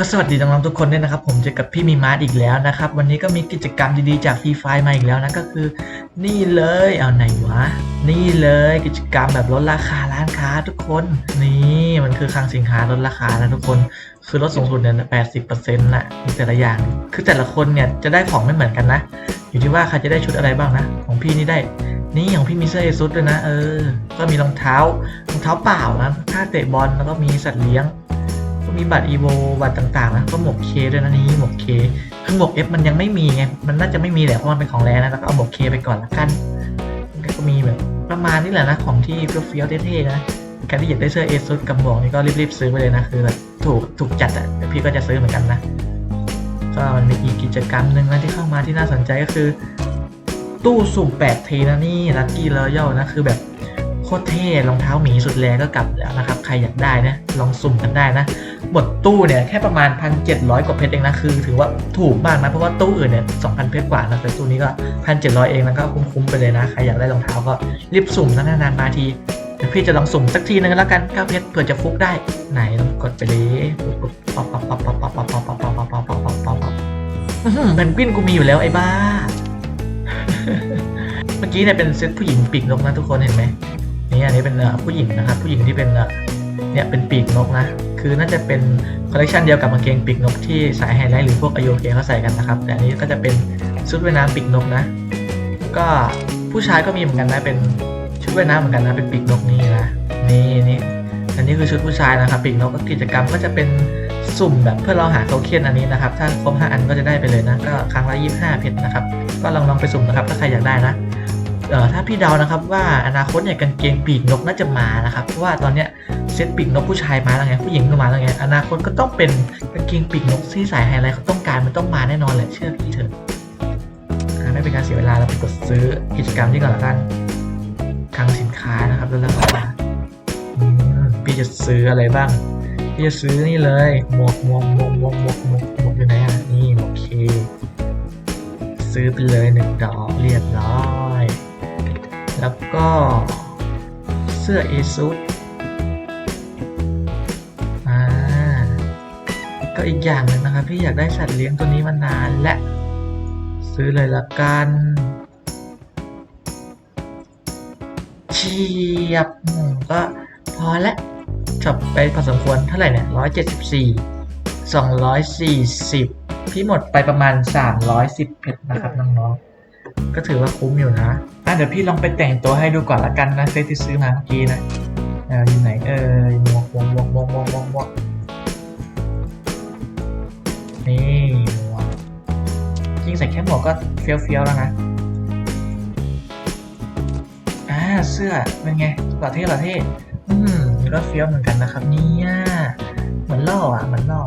ก็สวัสดีน้องๆทุกคนด้วยนะครับ ผมเจอกับพี่มีมาร์ทอีกแล้วนะครับ วันนี้ก็มีกิจกรรมดีๆจากฟรีไฟมาอีกแล้วนะก็คือ นี่เลยเอาไหนวะ นี่เลยกิจกรรมแบบลดราคาร้านค้าทุกคนนี่มันคือคลังสินค้าลดราคานะทุกคนคือลดสูงสุดเนี่ยแปดสิบเปอร์เซ็นต์นะมีแต่ละอย่าง คือแต่ละคนเนี่ยจะได้ของไม่เหมือนกันนะ อยู่ที่ว่าใครจะได้ชุดอะไรบ้างนะ ของพี่นี่ได้นี่ของพี่มีเสื้อเอซุดด้วยนะเออ ก็มีรองเท้ารองเท้าเปล่านะท่าเตะบอลแล้วก็มีสัตว์เลี้ยง ก็มีบัตรอีโวบัตรต่างๆนะก็หมวกเคด้วยนะนี่หมวกเคคือหมวกเอฟมันยังไม่มีไงมันน่าจะไม่มีแหละเพราะมันเป็นของแรงนะแล้วก็เอาหมวกเคไปก่อนละกันก็มีแบบประมาณนี้แหละนะของที่เฟี้ยวๆเท่ๆนะใครที่อยากได้เสื้อเอซุดกับหมวกนี่ก็รีบๆซื้อไปเลยนะคือแบบถูกถูกจัดอะพี่ก็จะซื้อเหมือนกันนะก็มันมีอีกกิจกรรมหนึ่งนะที่เข้ามาที่น่าสนใจก็คือ ตู้สุ่ม8ทีนะนี่ลัคกี้รอยัลนะคือแบบ โคตรเท่รองเท้าหมีสุดแรงก็กลับแล้วนะครับ ใครอยากได้นะ ลองสุ่มกันได้นะ หมดตู้เนี่ยแค่ประมาณ 1,700 กว่าเพชรเองนะ คือ ถือว่าถูกมากนะ เพราะว่าตู้อื่นเนี่ย 2,000 เพชรกว่านะแต่ตู้นี้ก็ 1,700 เองแล้วก็คุ้มๆไปเลยนะ ใครอยากได้รองเท้าก็รีบสุ่มนะนานๆมาทีเดี๋ยวพี่จะลองสุ่มสักทีนึงแล้วกัน9เพชรเผื่อจะฟุกได้ ไหนลองกดไปเลยปุ๊บปั๊บปั๊บปั๊บปั๊บปั๊บปั๊บปั๊บปั๊บปั๊บปั๊บปั๊บปั๊บปั๊บปั๊บอื้อหือเพนกวินกูมีอยู่แล้วไอ้บ้า เมื่อกี้เนี่ยเป็นเซตผู้หญิงปีกนกนะทุกคนเห็นไหม นี่อันนี้เป็นผู้หญิงนะครับผู้หญิงที่เป็นเนี่ยเป็นปีกนกนะคือน่าจะเป็นคอลเลคชันเดียวกับกางเกงปีกนกที่สายไฮไลท์หรือพวกอโยเคเขาใส่กันนะครับ แต่อันนี้ก็จะเป็นชุดว่ายน้ำปีกนกนะ ก็ผู้ชายก็มีเหมือนกันนะเป็นชุดว่ายน้ำเหมือนกันนะเป็นปีกนกนี่นะนี่นี่อันนี้คือชุดผู้ชายนะครับปีกนกกิจกรรมก็จะเป็นสุ่มแบบเพื่อเราหาโทเค็นอันนี้นะครับ ถ้าครบ5อันก็จะได้ไปเลยนะ ก็ครั้งละ25เพชรนะครับ ก็ลองลองไปสุ่มนะครับถ้าใครอยากได้นะ ถ้าพี่เดานะครับว่าอนาคตเนี่ยกางเกงปีกนกน่าจะมานะครับเพราะว่าตอนเนี้ยเซ็ตปีกนกผู้ชายมาแล้วไงผู้หญิงก็มาแล้วไงอนาคตก็ต้องเป็นกางเกงปีกนกที่สายไฮไลท์เขาต้องการมันต้องมาแน่นอนแหละเชื่อพี่เถอะไม่เป็นการเสียเวลาเราไปกดซื้อกิจกรรมที่ก่อนละกันคลังสินค้านะครับแล้วก็อืมพี่จะซื้ออะไรบ้าง พี่จะซื้อนี่เลยหมวกหมวกหมวกหมวกหมวกหมวกหมวกอยู่ไหนอะนี่หมวกเค ซื้อไปเลยหนึ่งดอกเรียบร้อย แล้วก็เสื้อเอซุดอ่าก็อีกอย่างหนึ่งนะครับพี่อยากได้สัตว์เลี้ยงตัวนี้มานานและ ซื้อเลยละกันเชียบก็พอละจบไปพอสมควรเท่าไหร่เนี่ยร้อยเจ็ดสิบสี่สองร้อยสี่สิบพี่หมดไปประมาณสามร้อยสิบเพชรนะครับน้องๆ ก็ถือว่าคุ้มอยู่นะอะเดี๋ยวพี่ลองไปแต่งตัวให้ดูก่อนละกันนะเซตที่ซื้อมาเมื่อกี้นะอออยู่ไหนเออหมวกหมวกหมวกหมวกหมวกหมวกหมวกนี่หมวกจริงใส่แค่หมวกก็เฟี้ยวเฟี้ยวๆแล้วนะอ่าเสื้อเป็นไงหล่อเท่หล่อเท่อืมก็เฟี้ยวเหมือนกันนะครับเนี่ยเหมือนล่ออะเหมือนล่อ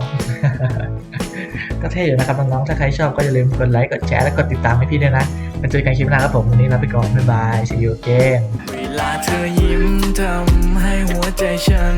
ก็เท่อยู่นะครับน้องๆถ้าใครชอบก็อย่าลืมกดไลค์กดแชร์และกดติดตามให้พี่ด้วยนะ มาเจอกันคลิปหน้าครับผม วันนี้ลาไปก่อน บ๊ายบาย see you again เวลาเธอยิ้มทำให้หัวใจฉัน